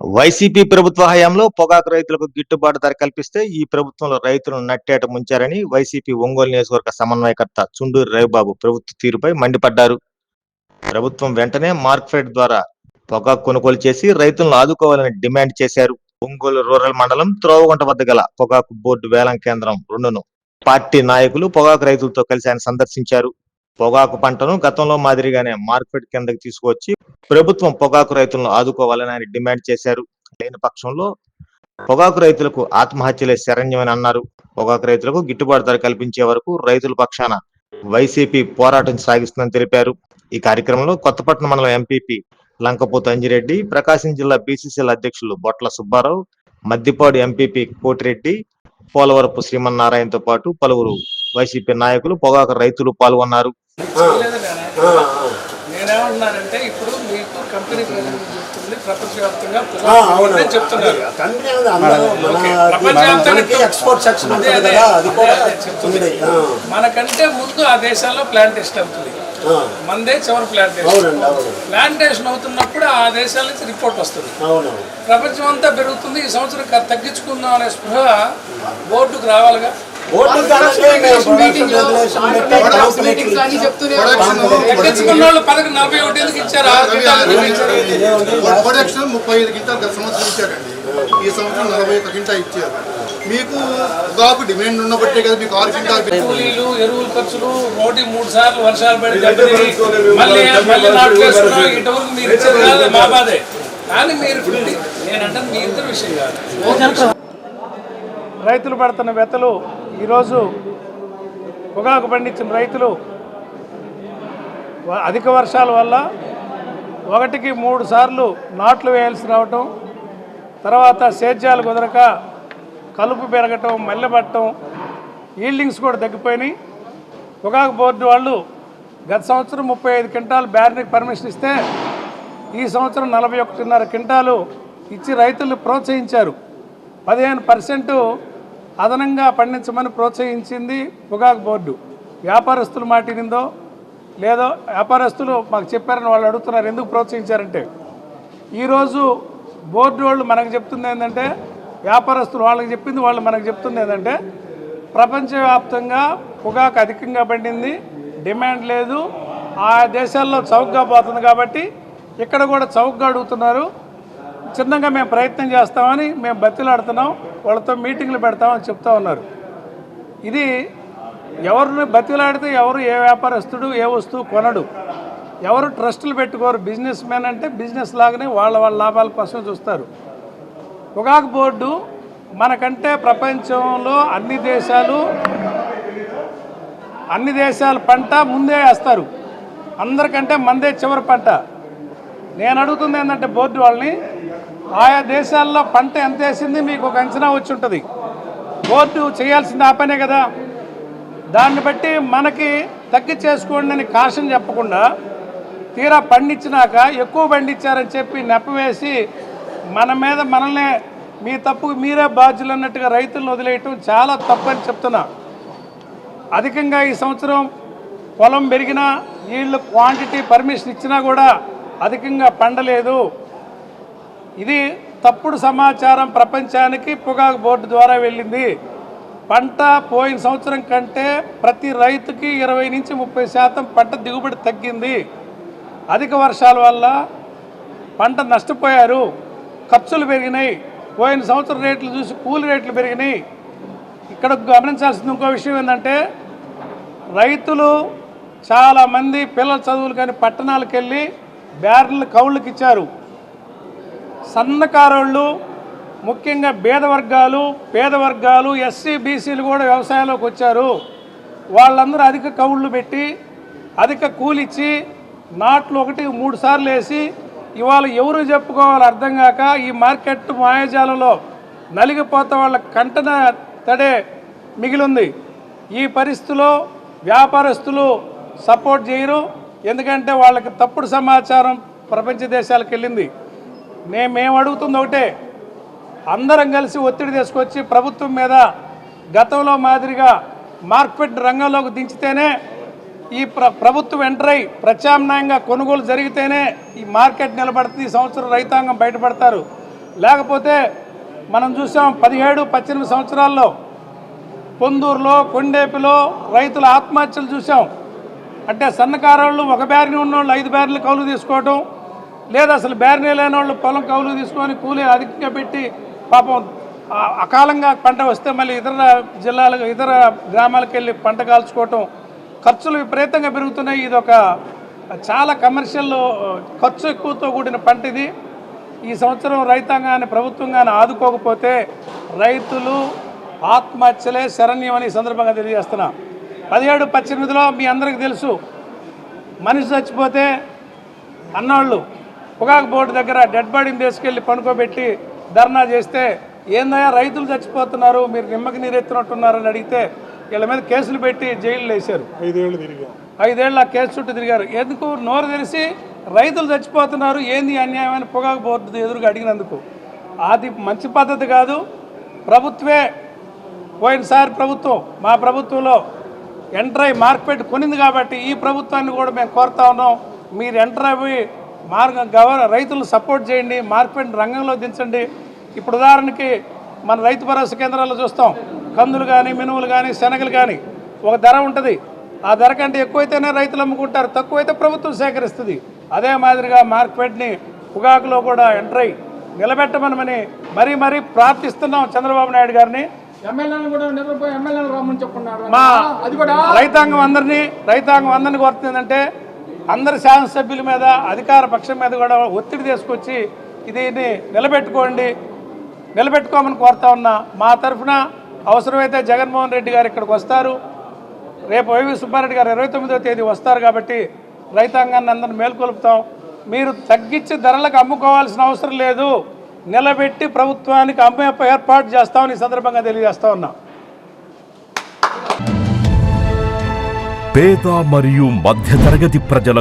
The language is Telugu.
వైసీపీ ప్రభుత్వ హయాంలో పొగాకు రైతులకు గిట్టుబాటు ధర కల్పిస్తే ఈ ప్రభుత్వంలో రైతులను నట్టేట ముంచారని వైసీపీ ఒంగోలు నియోజకవర్గ సమన్వయకర్త చుండూరు రవిబాబు ప్రభుత్వ తీరుపై మండిపడ్డారు. ప్రభుత్వం వెంటనే మార్క్ఫెడ్ ద్వారా పొగాకు కొనుగోలు చేసి రైతులను ఆదుకోవాలని డిమాండ్ చేశారు. ఒంగోలు రూరల్ మండలం త్రోవగుంట వద్ద గల పొగాకు బోర్డు వేలం కేంద్రం రెండును పార్టీ నాయకులు పొగాకు రైతులతో కలిసి ఆయన సందర్శించారు. పొగాకు పంటను గతంలో మాదిరిగానే మార్కెట్ కిందకి తీసుకువచ్చి ప్రభుత్వం పొగాకు రైతులను ఆదుకోవాలని ఆయన డిమాండ్ చేశారు. లేని పక్షంలో పొగాకు రైతులకు ఆత్మహత్యలే శరణ్యమని అన్నారు. పొగాకు రైతులకు గిట్టుబాటు ధర కల్పించే వరకు రైతుల పక్షాన వైసీపీ పోరాటం సాగిస్తుందని తెలిపారు. ఈ కార్యక్రమంలో కొత్తపట్నం మండలం ఎంపీపీ లంకపోతు అంజిరెడ్డి ప్రకాశం జిల్లా బీసీసీఎల్ అధ్యక్షులు బొట్ల సుబ్బారావు మద్దిపాడు ఎంపీపీ కోటిరెడ్డి పోలవరపు శ్రీమన్నారాయణతో పాటు పలువురు వైసీపీ నాయకులు పొగాకు రైతులు పాల్గొన్నారు. నేనేమంటున్నానంటే ఇప్పుడు మీకు కంపెనీ చెప్తుంది ప్రపంచవ్యాప్తంగా చెప్తున్నారు. మనకంటే ముందు ఆ దేశాల్లో ప్లాంటేషన్ అవుతుంది. మనదే చివరి ప్లాంటేషన్ ప్లాంటేషన్ అవుతున్నప్పుడు ఆ దేశాల నుంచి రిపోర్ట్ వస్తుంది. అవును. ప్రపంచం అంతా పెరుగుతుంది ఈ సంవత్సరం తగ్గించుకుందాం అనే స్పృహ బోర్డుకు రావాలిగా. ప్రొడక్షన్ ముప్పై ఐదు గింటలు గత సంవత్సరం ఇచ్చారండి ఈ సంవత్సరం నలభై గింట ఇచ్చారు. మీకు పొగాకు డిమాండ్ ఉన్నబట్టే కదా మీకు ఆరు గింటాలు కూలీలు ఎరువుల ఖర్చులు ఒకటి మూడు సార్లు వర్షాలు పడి మళ్ళీ మళ్ళీ ఇంతవరకు మీరు ఇచ్చేది కాదు మా బాధే. కానీ మీరు నేనంటే మీ ఇద్దరు విషయం కాదు. రైతులు పడుతున్న వెతలు ఈరోజు పొగాకు పండించిన రైతులు అధిక వర్షాల వల్ల ఒకటికి మూడు సార్లు నాట్లు వేయాల్సి రావటం తర్వాత సేద్యాలు కుదరక కలుపు పెరగటం మల్లెపట్టడం ఈల్డింగ్స్ కూడా తగ్గిపోయినాయి. పొగాకు బోర్డు వాళ్ళు గత సంవత్సరం ముప్పై ఐదు క్వింటాలు బ్యారనీకి పర్మిషన్ ఇస్తే ఈ సంవత్సరం నలభై ఒకటిన్నర క్వింటాలు ఇచ్చి రైతులు ప్రోత్సహించారు. పదిహేను పర్సెంటు అదనంగా పండించమని ప్రోత్సహించింది పొగాకు బోర్డు. వ్యాపారస్తులు మాటినిందో లేదో వ్యాపారస్తులు మాకు చెప్పారని వాళ్ళు అడుగుతున్నారు ఎందుకు ప్రోత్సహించారంటే ఈరోజు బోర్డు వాళ్ళు మనకు చెప్తుంది ఏంటంటే వ్యాపారస్తులు వాళ్ళకి చెప్పింది వాళ్ళు మనకు చెప్తుంది ఏంటంటే ప్రపంచవ్యాప్తంగా పొగాకు అధికంగా పండింది డిమాండ్ లేదు ఆ దేశాల్లో చౌకగా పోతుంది కాబట్టి ఇక్కడ కూడా చౌకగా అడుగుతున్నారు. చిన్నగా మేము ప్రయత్నం చేస్తామని మేము బతిలాడుతున్నాం. వాళ్ళతో మీటింగ్లు పెడతామని చెప్తా ఉన్నారు. ఇది ఎవరిని బతిలాడితే ఎవరు ఏ వ్యాపారస్తుడు ఏ వస్తువు కొనడు. ఎవరు ట్రస్టులు పెట్టుకోరు. బిజినెస్ మ్యాన్ అంటే బిజినెస్ లాగానే వాళ్ళ వాళ్ళ లాభాల కోసం చూస్తారు. పొగాకు బోర్డు మనకంటే ప్రపంచంలో అన్ని దేశాలు అన్ని దేశాల పంట ముందే వేస్తారు. అందరికంటే మందే చివరి పంట. నేను అడుగుతుంది ఏంటంటే బోర్డు వాళ్ళని ఆయా దేశాల్లో పంట ఎంత వేసింది మీకు ఒక అంచనా వచ్చి ఉంటుంది. బోర్డు చేయాల్సింది ఆ పనే కదా. దాన్ని బట్టి మనకి తగ్గించేసుకోండి అని కాషన్ చెప్పకుండా తీరా పండించినాక ఎక్కువ పండించారని చెప్పి నెప్పవేసి మన మీద మనల్ని మీ తప్పుకు మీరే బాధ్యులు అన్నట్టుగా రైతులను వదిలేయటం చాలా తప్పని చెప్తున్నా. అధికంగా ఈ సంవత్సరం పొలం పెరిగినా నీళ్ళు క్వాంటిటీ పర్మిషన్ ఇచ్చినా కూడా అధికంగా పండలేదు. ఇది తప్పుడు సమాచారం ప్రపంచానికి పొగాకు బోర్డు ద్వారా వెళ్ళింది. పంట పోయిన సంవత్సరం కంటే ప్రతి రైతుకి ఇరవై నుంచి ముప్పై శాతం పంట దిగుబడి తగ్గింది. అధిక వర్షాల వల్ల పంట నష్టపోయారు. ఖర్చులు పెరిగినాయి. పోయిన సంవత్సరం రేట్లు చూసి కూలి రేట్లు పెరిగినాయి. ఇక్కడ గమనించాల్సిన ఇంకో విషయం ఏంటంటే రైతులు చాలామంది పిల్లల చదువులు కానీ పట్టణాలకు వెళ్ళి బ్యారెల్ కౌళ్ళకి ఇచ్చారు సన్నకారుళ్ళు ముఖ్యంగా పేద వర్గాలు పేద వర్గాలు ఎస్సీ బీసీలు కూడా వ్యవసాయంలోకి వచ్చారు. వాళ్ళందరూ అధిక కవుళ్ళు పెట్టి అధిక కూలిచ్చి నాట్లు ఒకటి మూడు సార్లు వేసి ఇవాళ ఎవరు చెప్పుకోవాలో అర్థం కాక ఈ మార్కెట్ మాయాజాలంలో నలిగిపోతే వాళ్ళ కంటన తడే మిగిలింది. ఈ పరిస్థితిలో వ్యాపారస్తులు సపోర్ట్ చేయరు. ఎందుకంటే వాళ్ళకి తప్పుడు సమాచారం ప్రపంచ దేశాలకు వెళ్ళింది. మేము మేము అడుగుతుంది ఒకటే. అందరం కలిసి ఒత్తిడి తీసుకొచ్చి ప్రభుత్వం మీద గతంలో మాదిరిగా మార్కెట్ రంగంలోకి దించితేనే ఈ ప్ర ప్రభుత్వం ఎంటర్ అయి ప్రత్యామ్నాయంగా కొనుగోలు జరిగితేనే ఈ మార్కెట్ నిలబడుతుంది ఈ సంవత్సరం రైతాంగం బయటపడతారు. లేకపోతే మనం చూసాం పదిహేడు పద్దెనిమిది సంవత్సరాల్లో పొందూరులో కొండేపిలో రైతుల ఆత్మహత్యలు చూసాం. అంటే సన్నకారు ఒక బ్యారిని ఉన్నోళ్ళు ఐదు బ్యారెలు కౌలు తీసుకోవటం లేదా అసలు బ్యారినే లేని వాళ్ళు పొలం కౌలు తీసుకొని కూలీ అధికంగా పెట్టి పాపం అకాలంగా పంట వస్తే మళ్ళీ ఇతర జిల్లాలకు ఇతర గ్రామాలకు వెళ్ళి పంట కాల్చుకోవటం ఖర్చులు విపరీతంగా పెరుగుతున్నాయి. ఇది ఒక చాలా కమర్షియల్ ఖర్చు ఎక్కువతో కూడిన పంట ఇది. ఈ సంవత్సరం రైతాంగాన్ని ప్రభుత్వం కానీ ఆదుకోకపోతే రైతులు ఆత్మహత్యలే శరణ్యం అని ఈ సందర్భంగా తెలియజేస్తున్నా. పదిహేడు పద్దెనిమిదిలో మీ అందరికీ తెలుసు మనిషి చచ్చిపోతే అన్నాళ్ళు పొగాకు బోర్డు దగ్గర డెడ్ బాడీని తీసుకెళ్ళి పనుకోబెట్టి ధర్నా చేస్తే ఏందయ్యా రైతులు చచ్చిపోతున్నారు మీరు నిమ్మకి నీరెత్తినట్టున్నారని అడిగితే వీళ్ళ మీద కేసులు పెట్టి జైలు వేశారు. ఐదేళ్ళు తిరిగాం. ఐదేళ్ళు ఆ కేసు చుట్టూ తిరిగారు. ఎందుకు? నోరు తెలిసి రైతులు చచ్చిపోతున్నారు ఏంది అన్యాయం అని పొగాకు బోర్డు ఎదురుగా అడిగినందుకు? అది మంచి పద్ధతి కాదు. ప్రభుత్వే పోయినసారి ప్రభుత్వం మా ప్రభుత్వంలో ఎంటర్ అయ్యి మార్కెట్ కొనింది కాబట్టి ఈ ప్రభుత్వాన్ని కూడా మేము కోరుతా ఉన్నాం. మీరు ఎంటర్ అయ్యి మార్గ గవర్ రైతులు సపోర్ట్ చేయండి మార్కెట్ రంగంలో దించండి. ఇప్పుడు ఉదాహరణకి మన రైతు భరోసా కేంద్రాల్లో చూస్తాం. కందులు కానీ మినుములు కానీ శనగలు కానీ ఒక ధర ఉంటుంది. ఆ ధర కంటే ఎక్కువైతేనే రైతులు అమ్ముకుంటారు. తక్కువైతే ప్రభుత్వం సేకరిస్తుంది. అదే మాదిరిగా మార్కెట్ని పొగాకులో కూడా ఎంటర్ అయ్యి నిలబెట్టమనమని మరీ మరీ ప్రార్థిస్తున్నాం చంద్రబాబు నాయుడు గారిని. మా అది కూడా రైతాంగం అందరినీ రైతాంగం అందరినీ కోరుతుందంటే అందరి శాసనసభ్యుల మీద అధికార పక్షం మీద కూడా ఒత్తిడి తీసుకొచ్చి దీన్ని నిలబెట్టుకోండి నిలబెట్టుకోమని కోరుతా ఉన్నా మా తరఫున అవసరమైతే జగన్మోహన్ రెడ్డి గారు ఇక్కడికి వస్తారు. రేపు వైవి సుబ్బారెడ్డి గారు ఇరవై తొమ్మిదో తేదీ వస్తారు కాబట్టి రైతాంగాన్ని అందరిని మేల్కొల్పుతాం. మీరు తగ్గించి ధరలకు అమ్ముకోవాల్సిన అవసరం లేదు. నిలబెట్టి ప్రభుత్వానికి అమ్మే ఏర్పాటు చేస్తామని ఈ సందర్భంగా తెలియజేస్తా ఉన్నాం. పేద మరియు మధ్యతరగతి ప్రజలకు